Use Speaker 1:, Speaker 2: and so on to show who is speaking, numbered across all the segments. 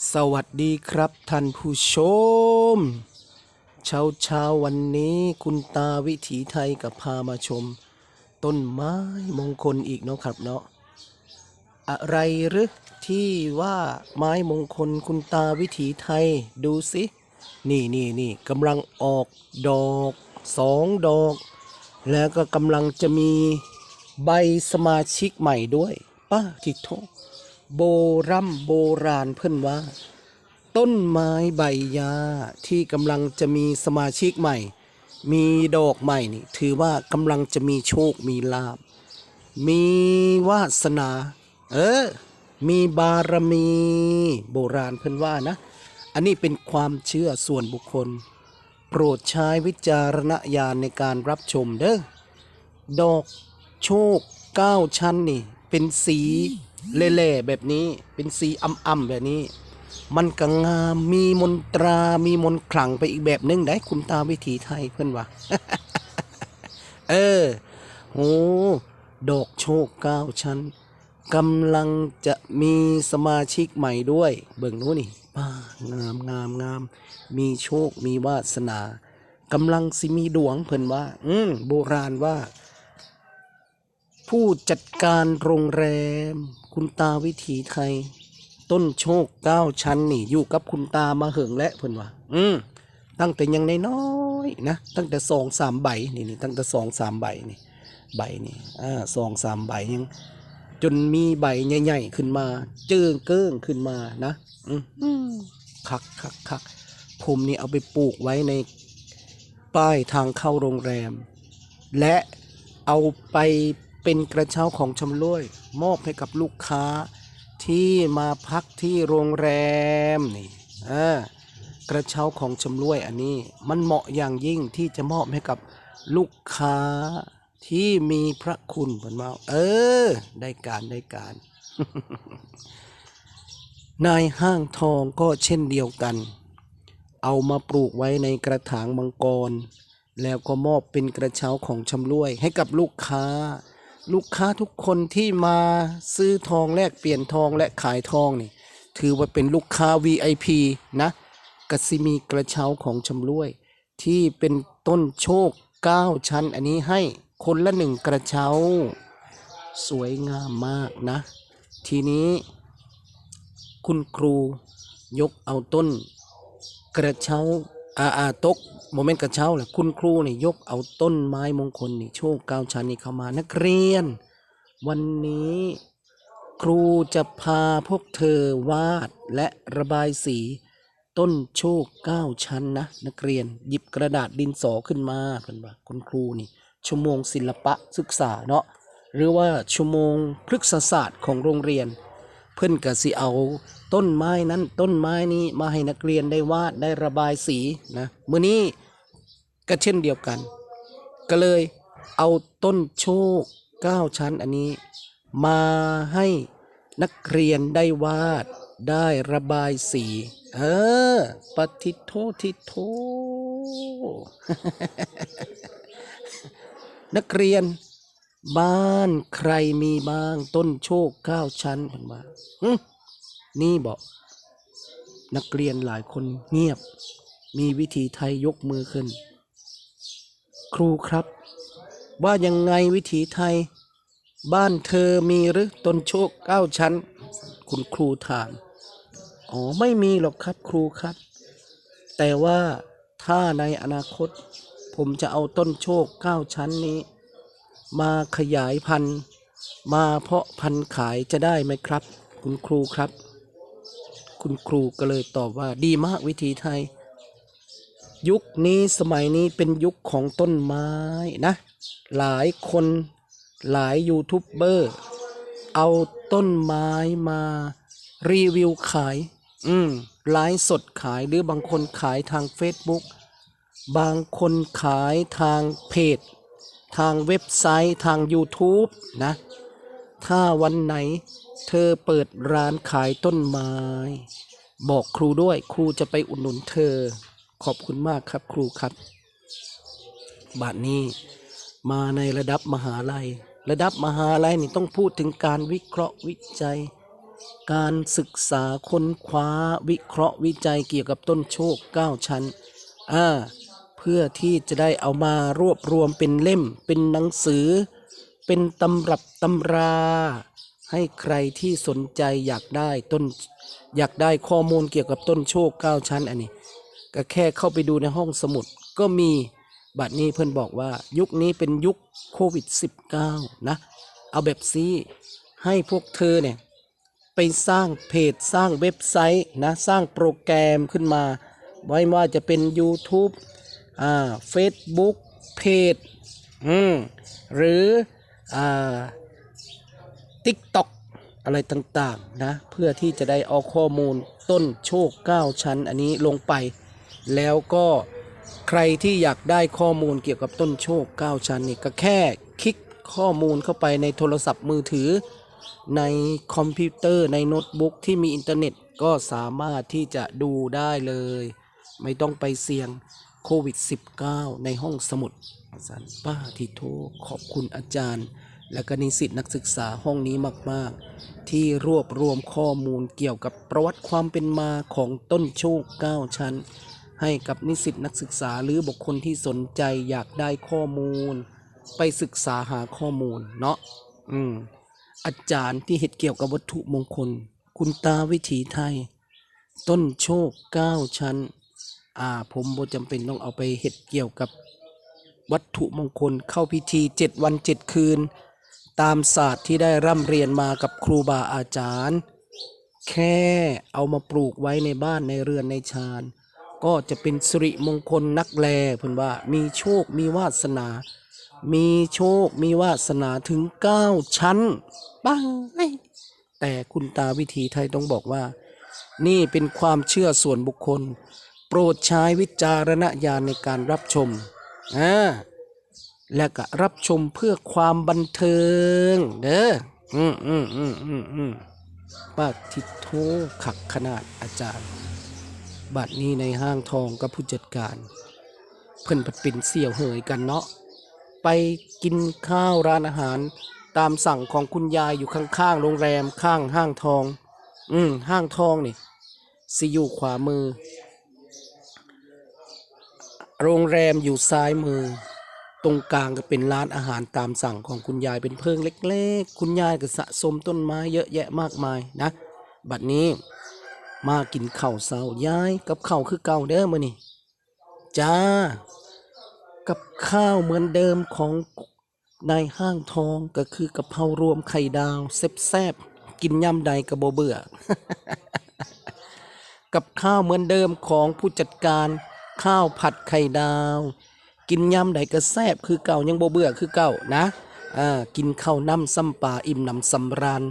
Speaker 1: สวัสดีครับท่านผู้ชม เช้าเช้าวันนี้คุณตาวิถีไทยกับพามาชม ต้นไม้มงคลอีกเนาะครับเนาะอะไรหรือที่ว่าไม้มงคลคุณตาวิถีไทยดูสินี่นี่นี่กำลังออกดอกสองดอก แล้วก็กำลังจะมีใบสมาชิกใหม่ด้วยป้าทิโท โบรำโบราณเพิ่อนว่า ต้นไม้ใบหญ้าที่กำลังจะมีสมาชิกใหม่ มีดอกใหม่นี่ถือว่ากำลังจะมีโชคมีลาบ มีวาสนา เออ มีบารมีโบราณเพิ่อนว่านะ อันนี้เป็นความเชื่อส่วนบุคคล โปรดใช้วิจารณญาณในการรับชมเด้อดอกโชคเก้าชั้นนี่ เป็นสี เล่ๆแบบนี้เป็นสีอ่ำๆแบบนี้ มันก็งามมีมนตรามีมนต์ขลังไปอีกแบบหนึงได้คุณตาวิถีไทยเพื่อนว่าเออโอ้ดอกโชคเก้าชั้นกำลังจะมีสมาชิกใหม่ด้วย เบิ่งนู้นนี่ป้างามงามงาม มีโชคมีวาสนากำลังสิมีดวงเพิ่นว่า อืมโบราณว่า ผู้จัดการโรงแรม คุณตาวิถีไทย ต้นโชคเก้าชั้นนี่อยู่กับคุณตามาเหิงและเพิ่นว่า อืมตั้งแต่ยังน้อยๆนะ ตั้งแต่สองสามใบนี่นี่ตั้งแต่สองสามใบนี่ ใบนี่อ่าสองสามใบยัง จนมีใบใหญ่ๆขึ้นมา เจิงเกิ้งขึ้นมานะอืมอืมคักคักคักผมนี่เอาไปปลูกไว้ในป้ายทางเข้าโรงแรม และเอาไป เป็นกระเช้าของชำร่วย มอบให้กับลูกค้าที่มาพักที่โรงแรมนี่อ่ากระเช้าของชำร่วยอันนี้มันเหมาะอย่างยิ่งที่จะมอบให้กับลูกค้าที่มีพระคุณเหมือนว่าเออ ได้การได้การ นายห้างทองก็เช่นเดียวกัน เอามาปลูกไว้ในกระถางมังกร แล้วก็มอบเป็นกระเช้าของชำร่วยให้กับลูกค้า ลูกค้าทุกคนที่มาซื้อทองแลกเปลี่ยนทองและขายทองนี่ ถือว่าเป็นลูกค้า VIP นะกสิมีกระเช้าของชำรวย ที่เป็นต้นโชค 9 ชั้น อันนี้ให้คนละหนึ่งกระเช้า สวยงามมากนะ ทีนี้ คุณครูยกเอาต้น กระเช้า อาอาตกโมเมนต์กระเช้าแหละคุณครูนี่ยกเอาต้นไม้มงคลนี่โชคเก้าชั้นนี่เข้ามานักเรียน วันนี้ครูจะพาพวกเธอวาดและระบายสี ต้นโชคเก้าชั้นนะนักเรียนหยิบกระดาษดินสอขึ้นมาเพิ่นว่าคุณครูนี่ ชั่วโมงศิลปะศึกษาเนาะหรือว่าชั่วโมงพฤกษศาสตร์ของโรงเรียน เพื่อนก็สิเอาต้นไม้นั้นต้นไม้นี้มาให้นักเรียนได้วาดได้ระบายสีนะมื้อนี้ก็เช่นเดียวกัน ก็เลยเอาต้นโชคเก้าชั้นอันนี้ มาให้นักเรียนได้วาดได้ระบายสี เออปฏิโททิโทนักเรียน บ้านใครมีบ้างต้นโชคเก้าชั้นเพิ่นว่านี่บอก นักเรียนหลายคนเงียบ มีวิธีไทยยกมือขึ้น ครูครับ ว่ายังไงวิถีไทย บ้านเธอมีหรือต้นโชคเก้าชั้น คุณครูถามอ๋อไม่มีหรอกครับครูครับ แต่ว่าถ้าในอนาคต ผมจะเอาต้นโชคเก้าชั้นนี้ มาขยายพันธุ์ มาเพาะพันธุ์ขายจะได้ไหมครับ คุณครูครับ คุณครูก็เลยตอบว่าดีมากวิธีไทย ยุคนี้สมัยนี้เป็นยุคของต้นไม้นะ หลายคนหลายยูทูบเบอร์เอาต้นไม้มารีวิวขาย อืมไลฟ์สดขายหรือบางคนขายทาง Facebook บางคนขายทางเพจ ทางเว็บไซต์ทาง YouTube นะ ถ้าวันไหนเธอเปิดร้านขายต้นไม้ บอกครูด้วยครูจะไปอุดหนุนเธอ ขอบคุณมากครับครูครับบาทนี้มาในระดับมหาลัย ระดับมหาลัยนี่ต้องพูดถึงการวิเคราะห์วิจัย การศึกษาค้นคว้าวิเคราะห์วิจัยเกี่ยวกับต้นโชค 9 ชั้น อ่า เพื่อที่จะได้เอามารวบรวมเป็นเล่ม เป็นหนังสือ เป็นตำรับตำรา ให้ใครที่สนใจอยากได้ต้นอยากได้ข้อมูลเกี่ยวกับต้นโชค9ชั้นอันนี้ ก็แค่เข้าไปดูในห้องสมุดก็มีบัดนี้เพื่อนบอกว่ายุคนี้เป็นยุคโควิด -19 นะ เอาแบบซีให้พวกเธอเนี่ย ไปสร้างเพจสร้างเว็บไซต์นะ สร้างโปรแกรมขึ้นมา ไว้ว่าจะเป็น YouTube อ่า Facebook เพจอืมหรืออ่า TikTok อะไรต่างๆนะเพื่อที่จะได้เอาข้อมูลต้นโชค 9 ชั้น อันนี้ลงไป แล้วก็ใครที่อยากได้ข้อมูลเกี่ยวกับต้นโชค 9 ชั้นนี่ก็แค่คลิกข้อมูลเข้าไปในโทรศัพท์มือถือ ในคอมพิวเตอร์ในโน้ตบุ๊กที่มีอินเทอร์เน็ตก็สามารถที่จะดูได้เลย ไม่ต้องไปเสี่ยง โควิด -19 ในห้องสมุดสันป้าทิโทขอบคุณอาจารย์ และก็นิสิตนักศึกษาห้องนี้มาก ๆ ที่รวบรวมข้อมูลเกี่ยวกับประวัติความเป็นมาของต้นโชค9ชั้น ให้กับนิสิตนักศึกษาหรือบุคคลที่สนใจอยากได้ข้อมูล ไปศึกษาหาข้อมูลเนาะอืมอาจารย์ที่เห็ดเกี่ยวกับวัตถุมงคล คุณตาวิถีไทย ต้นโชค9ชั้น อ่าผมบ่จำเป็นต้องเอาไปเห็ดเกี่ยวกับวัตถุมงคลเข้าพิธี7วัน7คืน ตามศาสตร์ที่ได้ร่ำเรียนมากับครูบาอาจารย์ แค่เอามาปลูกไว้ในบ้านในเรือนในชานก็จะเป็นสิริมงคลนักแลเพิ่นว่ามีโชคมีวาสนา มีโชคมีวาสนาถึง9ชั้นบ้างไแต่คุณตาวิถีไทยต้องบอกว่า นี่เป็นความเชื่อส่วนบุคคล โปรดใช้วิจารณญาณในการรับชมอ่าและก็รับชมเพื่อความบันเทิง เด้ออืมอืมอืมอืมอืมป้าทิโทขักขนาดอาจารย์ บัดนี้ในห้างทองกับผู้จัดการ เพิ่นปัดเป็นเสี่ยวเหยกันเนาะไปกินข้าวร้านอาหาร ตามสั่งของคุณยายอยู่ข้างๆโรงแรมข้างห้างทอง อืมห้างทองนี่สิอยู่ขวามือ โรงแรมอยู่ซ้ายมือ ตรงกลางก็เป็นร้านอาหารตามสั่งของคุณยายเป็นเพิงเล็ก ๆ คุณยายก็สะสมต้นไม้เยอะแยะมากมายนะ บัดนี้มากินข้าวเช้ายายกับข้าวคือเก่าเด้อมื้อนี่จ้า กับข้าวเหมือนเดิมของนายห้างทองก็คือกะเพรารวมไข่ดาวแซ่บๆกินย่ำใดก็บ่เบื่อ กับข้าวเหมือนเดิมของผู้จัดการ ข้าวผัดไข่ดาว กินยำใดก็แซ่บคือเก่ายังบ่เบื่อคือเก่านะอ่ากินข้าวน้ำซ้ำปลาอิ่มหนำสำราญ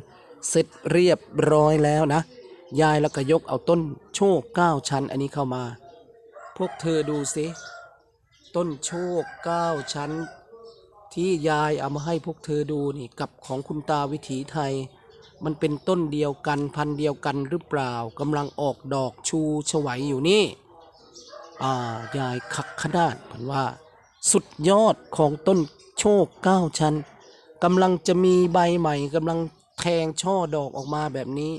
Speaker 1: เสร็จเรียบร้อยแล้วนะ ยายแล้วก็ยกเอาต้นโชคเก้าชั้น อันนี้เข้ามา พวกเธอดูสิต้นโชคเก้าชั้น ที่ยายเอามาให้พวกเธอดูนี่กับของคุณตาวิถีไทย มันเป็นต้นเดียวกันพันเดียวกันหรือเปล่ากำลังออกดอกชูฉวยอยู่นี่ อ่ายายคักขนาดผมว่า สุดยอดของต้นโชคเก้าชั้นกำลังจะมีใบใหม่กำลังแทงช่อดอกออกมาแบบนี้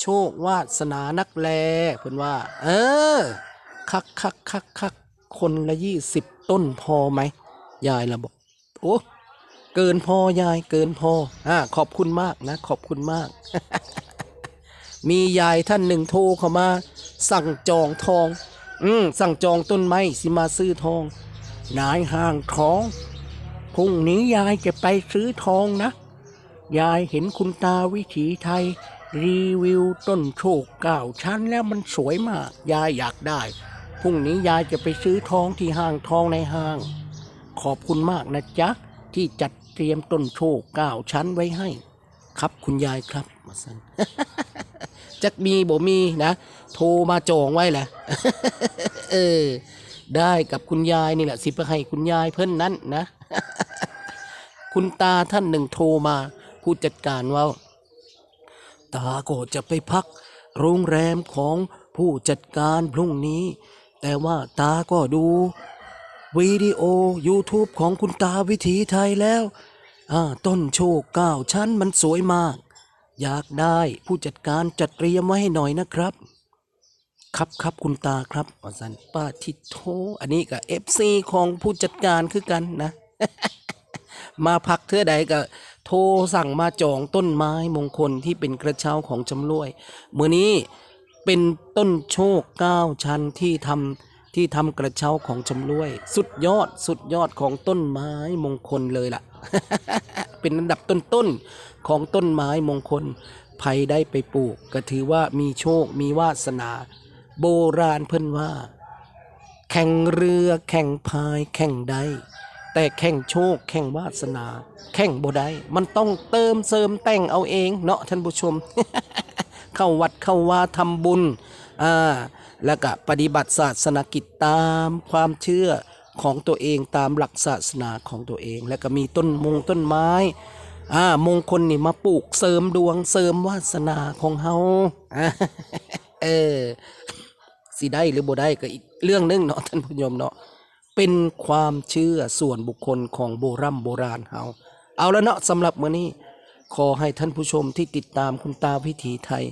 Speaker 1: โชควาสนานักแลเพิ่นว่า เออ คักคักคักคักคนละยี่สิบต้นพอไหม ยายละบอก โอ้เกินพอยายเกินพออ่าขอบคุณมากนะ ขอบคุณมาก มียายท่านหนึ่งโทรเข้ามา สั่งจองทอง อืมสั่งจองต้นไม้สิมาซื้อทอง นายห้างทองพรุ่งนี้ยายจะไปซื้อทองนะ ยายเห็นคุณตาวิถีไทย รีวิวต้นโชคเก้าชั้นแล้วมันสวยมาก ยายอยากได้ พรุ่งนี้ยายจะไปซื้อทองที่ห้างทองในห้าง ขอบคุณมากนะจ๊ะ ที่จัดเตรียมต้นโชคเก้าชั้นไว้ให้ ครับคุณยายครับ มาสันจักมีบ่มีนะ โทรมาจองไว้แหละเออ ได้กับคุณยายนี่แหละ สิไปให้คุณยายเพิ่นนั้นนะ คุณตาท่านหนึ่งโทรมาผู้จัดการว่า ตาก็จะไปพัก โรงแรมของผู้จัดการพรุ่งนี้ แต่ว่าตาก็ดูวิดีโอ YouTube ของคุณตาวิถีไทยแล้ว อ่า ต้นโชคเก้าชั้นมันสวยมาก อยากได้ผู้จัดการจัดเตรียมไว้ให้หน่อยนะครับ ครับครับคุณตาครับอสันป้าทิโท อันนี้ก็เอฟซีของผู้จัดการคือกันนะ มาพักเทื่อใดก็โทรสั่งมาจองต้นไม้มงคลที่เป็นกระเช้าของจำรวยเมื่อนี้เป็นต้นโชคเก้าชั้นที่ทำที่ทำกระเช้าของจำรวย สุดยอดสุดยอดของต้นไม้มงคลเลยล่ะ เป็นอันดับต้นๆของต้นไม้มงคลใครได้ไปปลูก ก็ถือว่ามีโชคมีวาสนา โบราณเพิ่นว่า แข่งเรือแข่งพายแข่งใดแต่แข่งโชคแข่งวาสนา แข่งบ่ได้มันต้องเติมเสริมแต่งเอาเองเนาะท่านผู้ชม เข้าวัดเข้าว่าทำบุญอ่าแล้วก็ปฏิบัติศาสนกิจตามความเชื่อ ของตัวเองตามหลักศาสนาของตัวเอง แล้วก็มีต้นมงต้นไม้อ่ามงคลนี่มาปลูกเสริมดวงเสริมวาสนาของเฮาเออสิได้หรือบ่ได้ก็อีกเรื่องหนึงเนาะท่านผู้ชมเนาะเป็นความเชื่อส่วนบุคคลของโบรโบราณเฮาเอาแล้วเนาะสำหรับมื้อนี้ขอให้ท่านผู้ชมที่ติดตามคุณตาวิถีไทย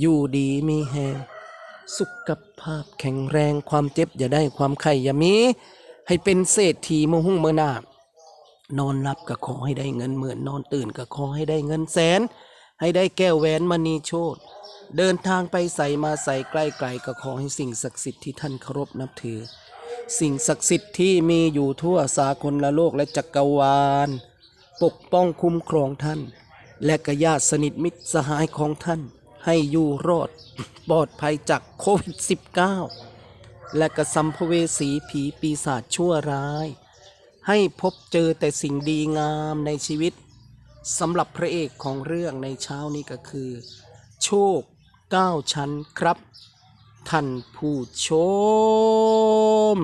Speaker 1: อยู่ดีมีแฮงสุขภาพแข็งแรงความเจ็บอย่าได้ความไข้อย่ามี ให้เป็นเศรษฐีมหุ่งเมื่อหน้านอนหลับก็ขอให้ได้เงินหมื่นนอนตื่นก็ขอให้ได้เงินแสน ให้ได้แก้วแหวนมณีโชตเดินทางไปใส่มาใส่ใกล้ไกลก็ขอให้สิ่งศักดิ์สิทธิ์ที่ท่านเคารพนับถือ สิ่งศักดิ์สิทธิ์ที่มีอยู่ทั่วสากลละโลกและจักรวาล ปกป้องคุ้มครองท่าน และกญาติสนิทมิตรสหายของท่าน ให้อยู่รอดปลอดภัยจากโควิด -19 และกระสัมภเวสีผีปีศาจชั่วร้าย ให้พบเจอแต่สิ่งดีงามในชีวิตสำหรับพระเอกของเรื่องในเช้านี้ก็คือ โชคเก้าชั้นครับ ท่านผู้ชม